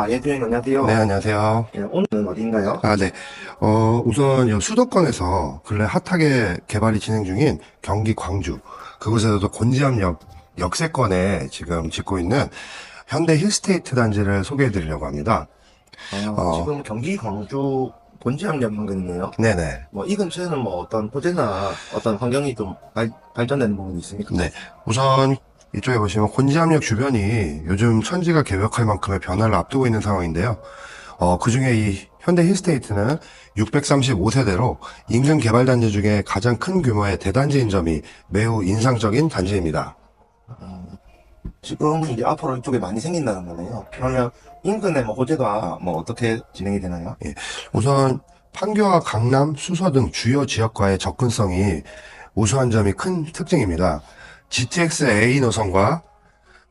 아, 예, 주인 안녕하세요. 네, 안녕하세요. 예, 오늘은 어디인가요? 아, 네. 어, 우선 이 수도권에서 근래 핫하게 개발이 진행 중인 경기 광주. 그곳에서도 곤지암역 역세권에 지금 짓고 있는 현대 힐스테이트 단지를 소개해 드리려고 합니다. 아, 어. 지금 경기 광주 본지암역 인근이네요. 네네. 뭐, 이 근처에는 뭐 어떤 호재나 어떤 환경이 좀 발, 발전되는 부분이 있습니까? 네. 우선 이쪽에 보시면 곤지암역 주변이 요즘 천지가 개벽할 만큼의 변화를 앞두고 있는 상황인데요. 어, 그 중에 이 현대 힐스테이트는 635세대로 인근 개발 단지 중에 가장 큰 규모의 대단지인 점이 매우 인상적인 단지입니다. 지금 이제 앞으로 이쪽에 많이 생긴다는 거네요. 그러면 인근의 뭐 호재가 뭐 어떻게 진행이 되나요? 우선 판교와 강남, 수서 등 주요 지역과의 접근성이 우수한 점이 큰 특징입니다. GTX A 노선과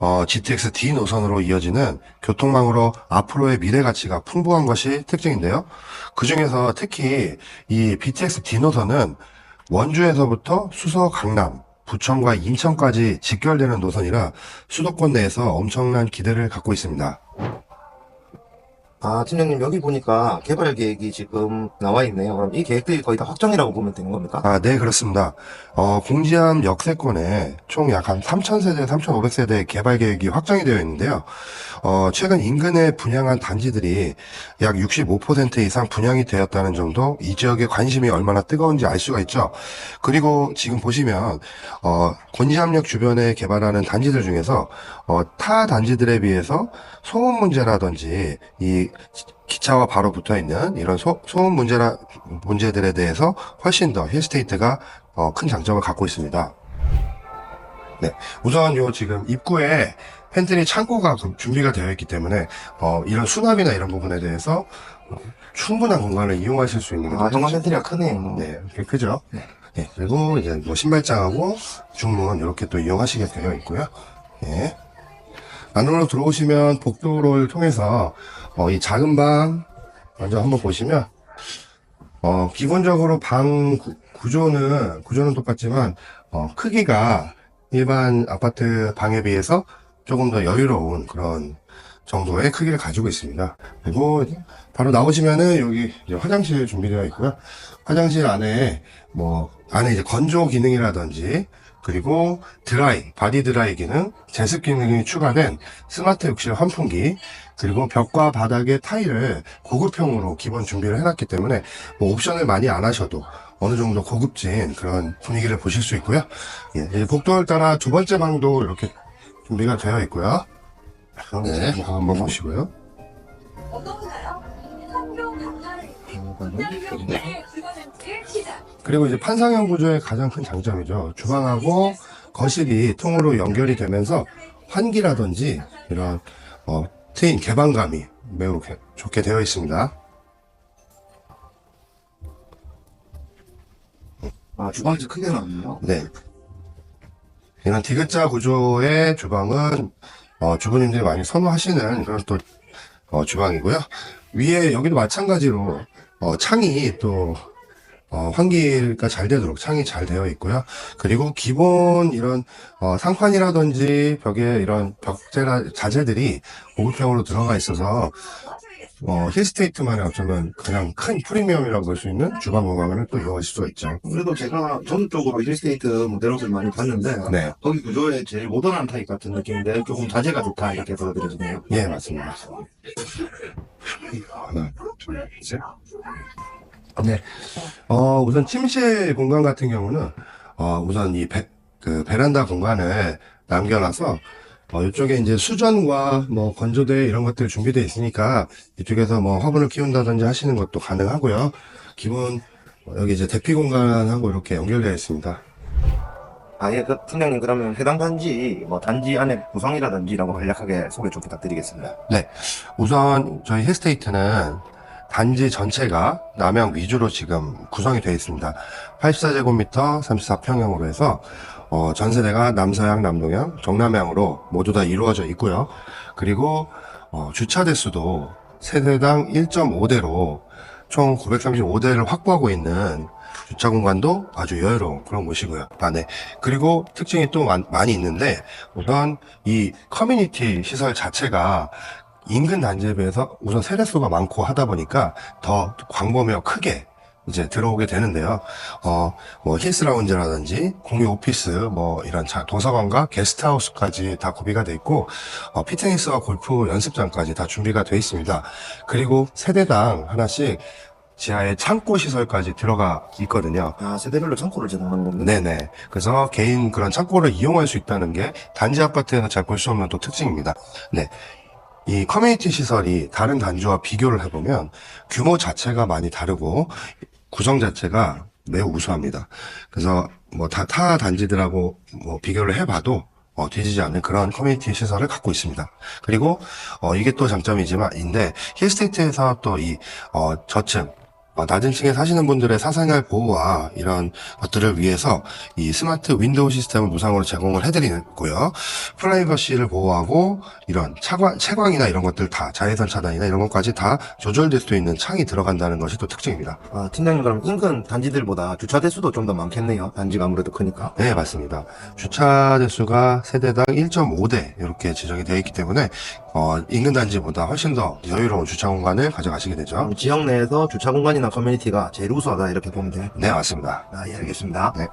어, GTX D 노선으로 이어지는 교통망으로 앞으로의 미래 가치가 풍부한 것이 특징인데요. 그 중에서 특히 이 BTX D 노선은 원주에서부터 수서, 강남, 부천과 인천까지 직결되는 노선이라 수도권 내에서 엄청난 기대를 갖고 있습니다. 아, 팀장님, 여기 보니까 개발 계획이 지금 나와 있네요. 그럼 이 계획들이 거의 다 확정이라고 보면 되는 겁니까? 아, 네, 그렇습니다. 어, 공지암 역세권에 총 약 한 3,000세대, 3,500세대 개발 계획이 확정이 되어 있는데요. 어, 최근 인근에 분양한 단지들이 약 65% 이상 분양이 되었다는 점도 이 지역의 관심이 얼마나 뜨거운지 알 수가 있죠. 그리고 지금 보시면, 어, 곤지암역 주변에 개발하는 단지들 중에서, 어, 타 단지들에 비해서 소음 문제라든지 이 기차와 바로 붙어 있는 이런 소, 소음 문제라, 문제들에 대해서 훨씬 더 힐스테이트가 어, 큰 장점을 갖고 있습니다. 네. 우선 요 지금 입구에 팬트리 창고가 그 준비가 되어 있기 때문에 어, 이런 수납이나 이런 부분에 대해서 어, 충분한 공간을 이용하실 수 있는 아. 현관 팬트리가 크네요. 네, 꽤 크죠. 네. 그리고 이제 뭐 신발장하고 중문 이렇게 또 이용하시게 되어 있고요. 예. 안으로 들어오시면 복도를 통해서 어, 이 작은 방 먼저 한번 보시면 어, 기본적으로 방 구, 구조는 구조는 똑같지만 어, 크기가 일반 아파트 방에 비해서 조금 더 여유로운 그런 정도의 크기를 가지고 있습니다. 그리고 바로 나오시면은 여기 화장실 준비되어 있고요. 화장실 안에 뭐 안에 이제 건조 기능이라든지 그리고 드라이, 바디 드라이 기능, 제습 기능이 추가된 스마트 욕실 환풍기, 그리고 벽과 바닥의 타일을 고급형으로 기본 준비를 해놨기 때문에 뭐 옵션을 많이 안 하셔도 어느 정도 고급진 그런 분위기를 보실 수 있고요. 예, 이 복도를 따라 두 번째 방도 이렇게 준비가 되어 있고요. 네, 한번 보시고요. 그리고 이제 판상형 구조의 가장 큰 장점이죠. 주방하고 거실이 통으로 연결이 되면서 환기라든지 이런 어, 트인 개방감이 매우 개- 좋게 되어 있습니다. 아, 주방이 좀 크게 나왔네요. 네. 이런 디귿자 구조의 주방은 어, 주부님들이 많이 선호하시는 그런 또 어, 주방이고요. 위에 여기도 마찬가지로 어, 창이 또 어, 환기가 잘 되도록 창이 잘 되어 있고요. 그리고 기본 이런 어, 상판이라든지 벽에 이런 벽재라 자재들이 고급형으로 들어가 있어서 어, 힐스테이트만의 어쩌면 가장 큰 프리미엄이라고 볼 수 있는 주방 공간을 또 이용하실 수가 있죠. 그래도 제가 전 쪽으로 힐스테이트 모델업을 많이 봤는데 네. 거기 구조에 제일 모던한 타입 같은 느낌인데 조금 자재가 좋다 이렇게 보여드려지네요. 예, 맞습니다. 하나, 둘, 셋. 네. 어, 우선 침실 공간 같은 경우는, 어, 우선 이 베, 그 베란다 공간을 남겨놔서, 어, 이쪽에 이제 수전과 뭐 건조대 이런 것들 준비되어 있으니까 이쪽에서 뭐 화분을 키운다든지 하시는 것도 가능하고요. 기본, 어, 여기 이제 대피 공간하고 이렇게 연결되어 있습니다. 아 예 그 팀장님 그러면 해당 단지 뭐 단지 안에 구성이라든지 이런 거 간략하게 소개 좀 부탁드리겠습니다. 네. 우선 저희 힐스테이트는 단지 전체가 남양 위주로 지금 구성이 되어 있습니다. 84제곱미터 34평형으로 해서 어, 전세대가 남서양, 남동양, 정남향으로 모두 다 이루어져 있고요. 그리고 어, 주차 대수도 세대당 1.5대로 총 935대를 확보하고 있는 주차 공간도 아주 여유로운 그런 곳이고요. 아, 네. 그리고 특징이 또 많, 많이 있는데, 우선 이 커뮤니티 시설 자체가 인근 단지에 비해서 우선 세대수가 많고 하다 보니까 더 광범위와 크게 이제 들어오게 되는데요. 어, 뭐 힐스 라운지라든지 공유 오피스, 뭐 이런 자- 도서관과 게스트하우스까지 다 구비가 돼 있고 어, 피트니스와 골프 연습장까지 다 준비가 돼 있습니다. 그리고 세대당 하나씩 지하에 창고 시설까지 들어가 있거든요. 아, 세대별로 창고를 제공하는 겁니다. 네네. 그래서 개인 그런 창고를 이용할 수 있다는 게 단지 아파트에서 잘 볼 수 없는 또 특징입니다. 네. 이 커뮤니티 시설이 다른 단지와 비교를 해보면 규모 자체가 많이 다르고 구성 자체가 매우 우수합니다. 그래서 뭐 다 타 단지들하고 뭐 비교를 해봐도 어, 뒤지지 않는 그런 커뮤니티 시설을 갖고 있습니다. 그리고 어, 이게 또 장점이지만 인데 힐스테이트에서 또이 어, 저층 어, 낮은 층에 사시는 분들의 사생활 보호와 이런 것들을 위해서 이 스마트 윈도우 시스템을 무상으로 제공을 해드리고요. 프라이버시를 보호하고 이런 차광, 채광이나 이런 것들 다 자외선 차단이나 이런 것까지 다 조절될 수 있는 창이 들어간다는 것이 또 특징입니다. 아, 팀장님 그럼 인근 단지들보다 주차 대수도 좀 더 많겠네요. 단지가 아무래도 크니까. 네, 맞습니다. 주차 대수가 세대당 1.5대 이렇게 지정이 되어 있기 때문에 어, 인근 단지보다 훨씬 더 여유로운 주차 공간을 가져가시게 되죠. 지역 내에서 주차 공간이나 커뮤니티가 제일 우수하다 이렇게 보면 돼요. 네, 맞습니다. 아, 예, 알겠습니다. 네.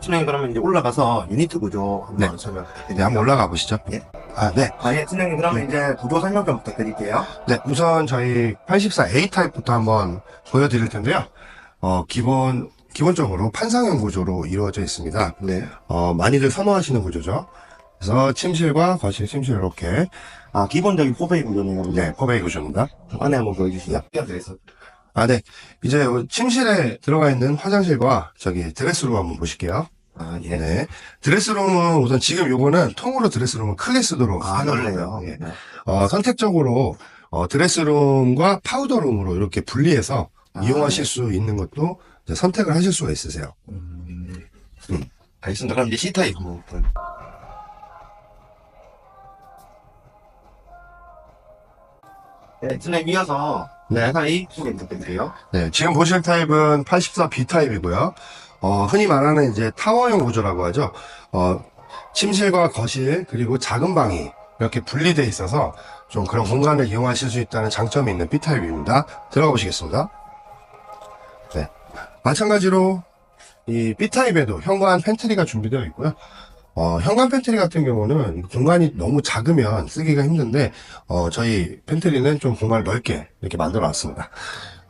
팀장님 그러면 이제 올라가서 유니트 구조 한번 네. 설명 네. 한번 올라가 보시죠. 예. 아, 네. 아, 예, 팀장님 그러면 이제 구조 설명 좀 부탁드릴게요. 네, 우선 저희 84A 타입부터 한번 보여드릴 텐데요. 어, 기본, 기본적으로 판상형 구조로 이루어져 있습니다. 네. 어, 많이들 선호하시는 구조죠. 그래서 침실과 거실, 침실 이렇게, 아, 기본적인 포베이 구조네요. 네, 포베이 구조입니다. 안에 한번 보여주시죠. 아, 네. 이제 침실에 들어가 있는 화장실과 저기 드레스룸 한번 보실게요. 아, 예. 네. 드레스룸은 우선 지금 요거는 통으로 드레스룸을 크게 쓰도록 아. 거고요. 예. 네. 어, 선택적으로 어, 드레스룸과 파우더룸으로 이렇게 분리해서 아, 이용하실 수 있는 것도 선택을 하실 수가 있으세요. 음. 알겠습니다. 그럼 이제 C타입 한 네, 팀장님 이어서 네. C타입 소개 부탁드릴게요. 네, 지금 보실 타입은 84B 타입이고요. 어, 흔히 말하는 이제 타워형 구조라고 하죠. 어, 침실과 거실 그리고 작은 방이 이렇게 분리되어 있어서 좀 그런 공간을 이용하실 수 있다는 장점이 있는 B 타입입니다. 들어가 보시겠습니다. 네, 마찬가지로 이 B 타입에도 현관 팬트리가 준비되어 있고요. 어, 현관 팬트리 같은 경우는 공간이 너무 작으면 쓰기가 힘든데, 어, 저희 팬트리는 좀 공간을 넓게 이렇게 만들어 놨습니다.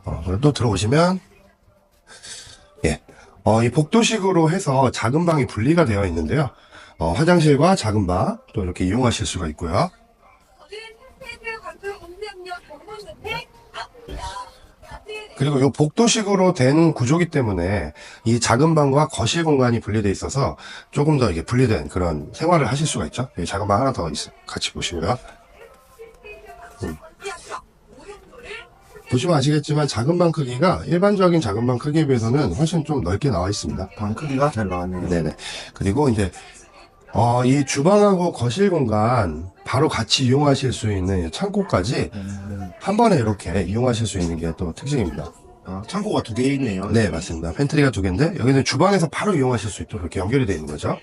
어, 또 들어오시면, 예. 어, 이 복도식으로 해서 작은 방이 분리가 되어 있는데요. 어, 화장실과 작은 방, 또 이렇게 이용하실 수가 있고요. 오늘 팬페이지 광고 운명력 공무선택 앞입니다. 그리고 이 복도식으로 된 구조기 때문에 이 작은 방과 거실 공간이 분리되어 있어서 조금 더 이게 분리된 그런 생활을 하실 수가 있죠. 여기 작은 방 하나 더 있, 같이 보시고요. 보시면 아시겠지만 작은 방 크기가 일반적인 작은 방 크기에 비해서는 훨씬 좀 넓게 나와 있습니다. 방 크기가 잘 나왔네요. 네네. 그리고 이제 어, 이 주방하고 거실 공간 바로 같이 이용하실 수 있는 창고까지 음, 한 번에 이렇게 이용하실 수 있는 게 또 특징입니다. 아, 창고가 두 개 있네요. 네, 맞습니다. 팬트리가 두 개인데 여기는 주방에서 바로 이용하실 수 있도록 이렇게 연결이 되어 있는 거죠.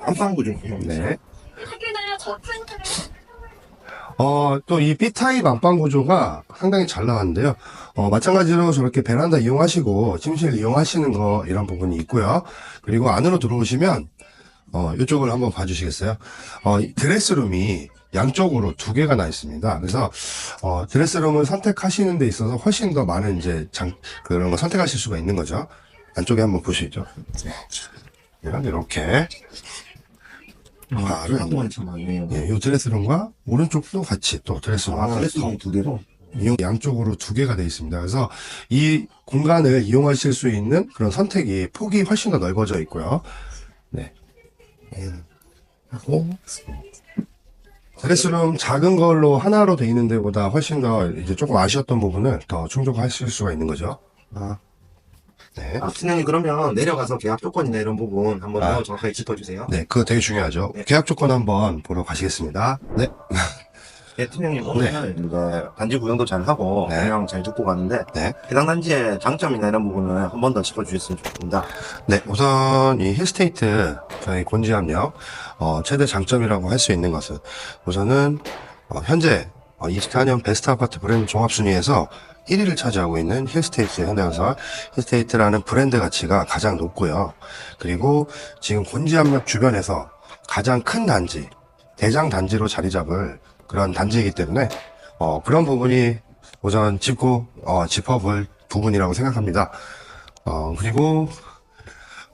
안방 구조. 네. 특히나 저층 어, 또 이 B타입 안방 구조가 상당히 잘 나왔는데요. 어, 마찬가지로 저렇게 베란다 이용하시고 침실 이용하시는 거 이런 부분이 있고요. 그리고 안으로 들어오시면 어, 이쪽을 한번 봐주시겠어요? 어, 이 드레스룸이 양쪽으로 두 개가 나 있습니다. 그래서 어, 드레스룸을 선택하시는 데 있어서 훨씬 더 많은 이제 장 그런 거 선택하실 수가 있는 거죠. 안쪽에 한번 보시죠. 이런 이렇게 바로 창고가 참 많네요. 예, 요 드레스룸과 오른쪽도 같이 또 드레스룸 아, 드레스룸 두 개로. 이용 양쪽으로 두 개가 되어 있습니다. 그래서 이 공간을 이용하실 수 있는 그런 선택이 폭이 훨씬 더 넓어져 있고요. 네. 하고 드레스룸 작은 걸로 하나로 돼 있는 데보다 훨씬 더 이제 조금 아쉬웠던 부분을 더 충족하실 수가 있는 거죠. 아, 네. 아, 팀장님 그러면 내려가서 계약 조건이나 이런 부분 한번 더 아. 정확하게 짚어주세요. 네, 그거 되게 중요하죠. 네. 계약 조건 한번 보러 가시겠습니다. 네. 네, 팀장님 오늘 이제 단지 구경도 잘 하고 네. 그냥 잘 듣고 가는데 네. 해당 단지의 장점이나 이런 부분을 한 번 더 짚어주셨으면 좋겠습니다. 네, 우선 이 힐스테이트 저희 곤지압력 어, 최대 장점이라고 할 수 있는 것은 우선은 어, 현재 24년 베스트 아파트 브랜드 종합 순위에서 1위를 차지하고 있는 힐스테이트 현대건설 힐스테이트라는 브랜드 가치가 가장 높고요. 그리고 지금 곤지암역 주변에서 가장 큰 단지, 대장 단지로 자리 잡을 그런 단지이기 때문에 어, 그런 부분이 우선 짚고 어, 짚어볼 부분이라고 생각합니다. 어, 그리고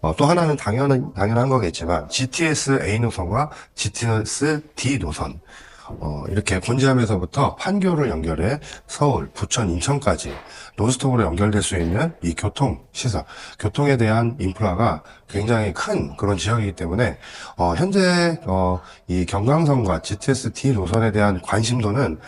어, 또 하나는 당연한, 당연한 거겠지만, GTS A 노선과 GTS D 노선, 어, 이렇게 곤지암에서부터 판교를 연결해 서울, 부천, 인천까지 논스톱으로 연결될 수 있는 이 교통 시설, 교통에 대한 인프라가 굉장히 큰 그런 지역이기 때문에, 어, 현재, 어, 이 경강선과 GTS D 노선에 대한 관심도는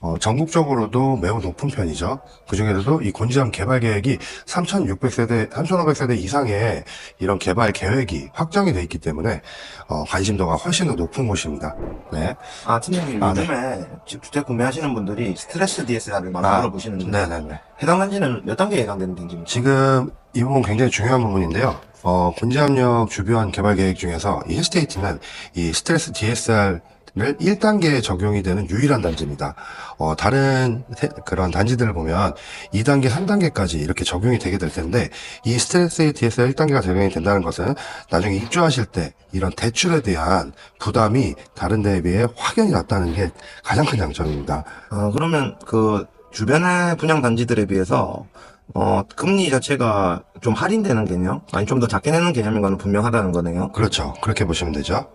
어, 전국적으로도 매우 높은 편이죠. 그 중에서도 이 곤지암 개발 계획이 3,600세대, 3,500세대 이상의 이런 개발 계획이 확정이 돼 있기 때문에 어, 관심도가 훨씬 더 높은 곳입니다. 네. 아, 팀장님, 아, 네. 요즘에 집 주택 구매하시는 분들이 스트레스 DSR을 많이 물어보시는데, 네네네. 해당 단지는 몇 단계에 해당되는 단지입니까? 지금 이 부분 굉장히 중요한 부분인데요. 어, 곤지암역 주변 개발 계획 중에서 이 힐스테이트는 이 스트레스 DSR을 1단계에 적용이 되는 유일한 단지입니다. 어, 다른 세- 그런 단지들을 보면 2단계, 3단계까지 이렇게 적용이 되게 될 텐데 이 스트레스 DSR 1단계가 적용이 된다는 것은 나중에 입주하실 때 이런 대출에 대한 부담이 다른 데에 비해 확연히 낮다는 게 가장 큰 장점입니다. 어, 그러면 그 주변의 분양 단지들에 비해서 어, 금리 자체가 좀 할인되는 개념? 아니, 좀 더 작게 내는 개념인 거는 분명하다는 거네요. 그렇죠. 그렇게 보시면 되죠.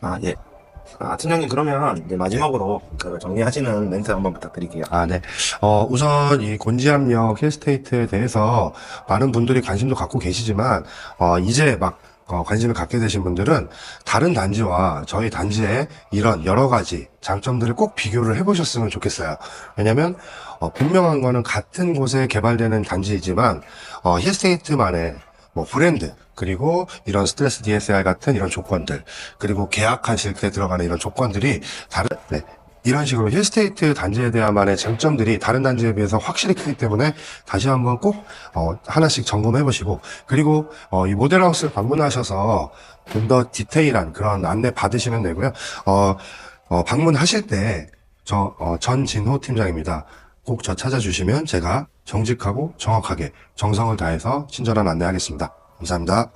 아, 예. 아, 팀장님, 그러면 이제 마지막으로 그 정리하시는 멘트 한번 부탁드릴게요. 아, 네. 어, 우선 이 곤지암역 힐스테이트에 대해서 많은 분들이 관심도 갖고 계시지만, 어, 이제 막 어, 관심을 갖게 되신 분들은 다른 단지와 저희 단지의 이런 여러 가지 장점들을 꼭 비교를 해보셨으면 좋겠어요. 왜냐면, 어, 분명한 거는 같은 곳에 개발되는 단지이지만, 어, 힐스테이트만의 뭐 브랜드 그리고 이런 스트레스 DSR 같은 이런 조건들 그리고 계약하실 때 들어가는 이런 조건들이 다른 네. 이런 식으로 힐스테이트 단지에 대한만의 장점들이 다른 단지에 비해서 확실히 크기 때문에 다시 한번 꼭 어, 하나씩 점검해 보시고 그리고 어, 이 모델하우스를 방문하셔서 좀 더 디테일한 그런 안내 받으시면 되고요. 어, 어, 방문하실 때저 어, 전진호 팀장입니다. 꼭 저 찾아주시면 제가 정직하고 정확하게 정성을 다해서 친절한 안내하겠습니다. 감사합니다.